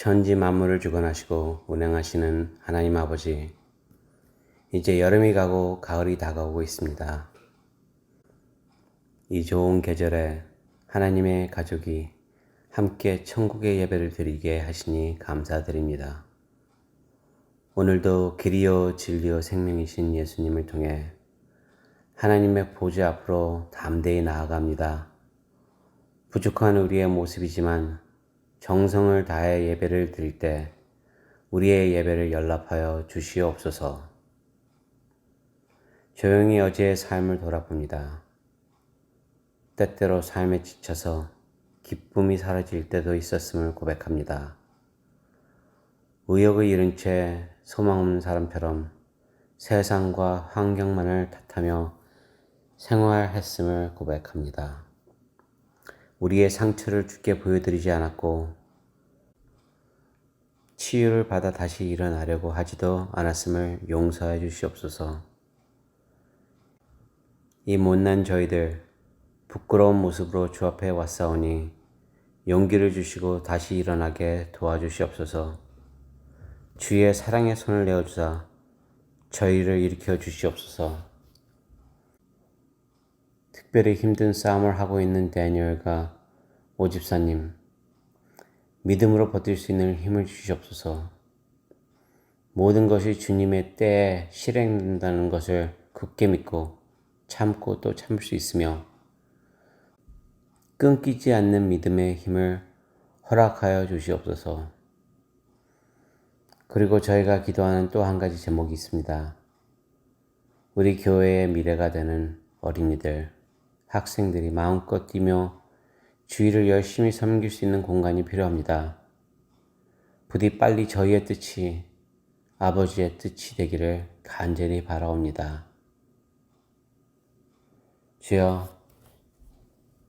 천지 만물을 주관하시고 운행하시는 하나님 아버지, 이제 여름이 가고 가을이 다가오고 있습니다. 이 좋은 계절에 하나님의 가족이 함께 천국의 예배를 드리게 하시니 감사드립니다. 오늘도 길이요 진리요 생명이신 예수님을 통해 하나님의 보좌 앞으로 담대히 나아갑니다. 부족한 우리의 모습이지만 정성을 다해 예배를 드릴 때 우리의 예배를 연락하여 주시옵소서. 조용히 어제의 삶을 돌아봅니다. 때때로 삶에 지쳐서 기쁨이 사라질 때도 있었음을 고백합니다. 의욕을 잃은 채 소망 없는 사람처럼 세상과 환경만을 탓하며 생활했음을 고백합니다. 우리의 상처를 주께 보여드리지 않았고 치유를 받아 다시 일어나려고 하지도 않았음을 용서해 주시옵소서. 이 못난 저희들 부끄러운 모습으로 주 앞에 왔사오니 용기를 주시고 다시 일어나게 도와주시옵소서. 주의 사랑의 손을 내어주사 저희를 일으켜 주시옵소서. 특별히 힘든 싸움을 하고 있는 다니엘과 오집사님, 믿음으로 버틸 수 있는 힘을 주시옵소서. 모든 것이 주님의 때에 실행된다는 것을 굳게 믿고 참고 또 참을 수 있으며 끊기지 않는 믿음의 힘을 허락하여 주시옵소서. 그리고 저희가 기도하는 또 한 가지 제목이 있습니다. 우리 교회의 미래가 되는 어린이들, 학생들이 마음껏 뛰며 주의를 열심히 섬길 수 있는 공간이 필요합니다. 부디 빨리 저희의 뜻이 아버지의 뜻이 되기를 간절히 바라옵니다. 주여,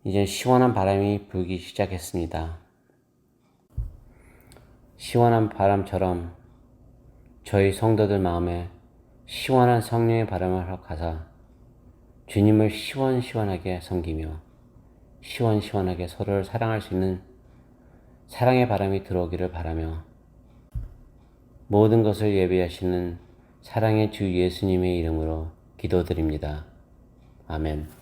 이제 시원한 바람이 불기 시작했습니다. 시원한 바람처럼 저희 성도들 마음에 시원한 성령의 바람을 허락하사 주님을 시원시원하게 섬기며 시원시원하게 서로를 사랑할 수 있는 사랑의 바람이 들어오기를 바라며 모든 것을 예배하시는 사랑의 주 예수님의 이름으로 기도드립니다. 아멘.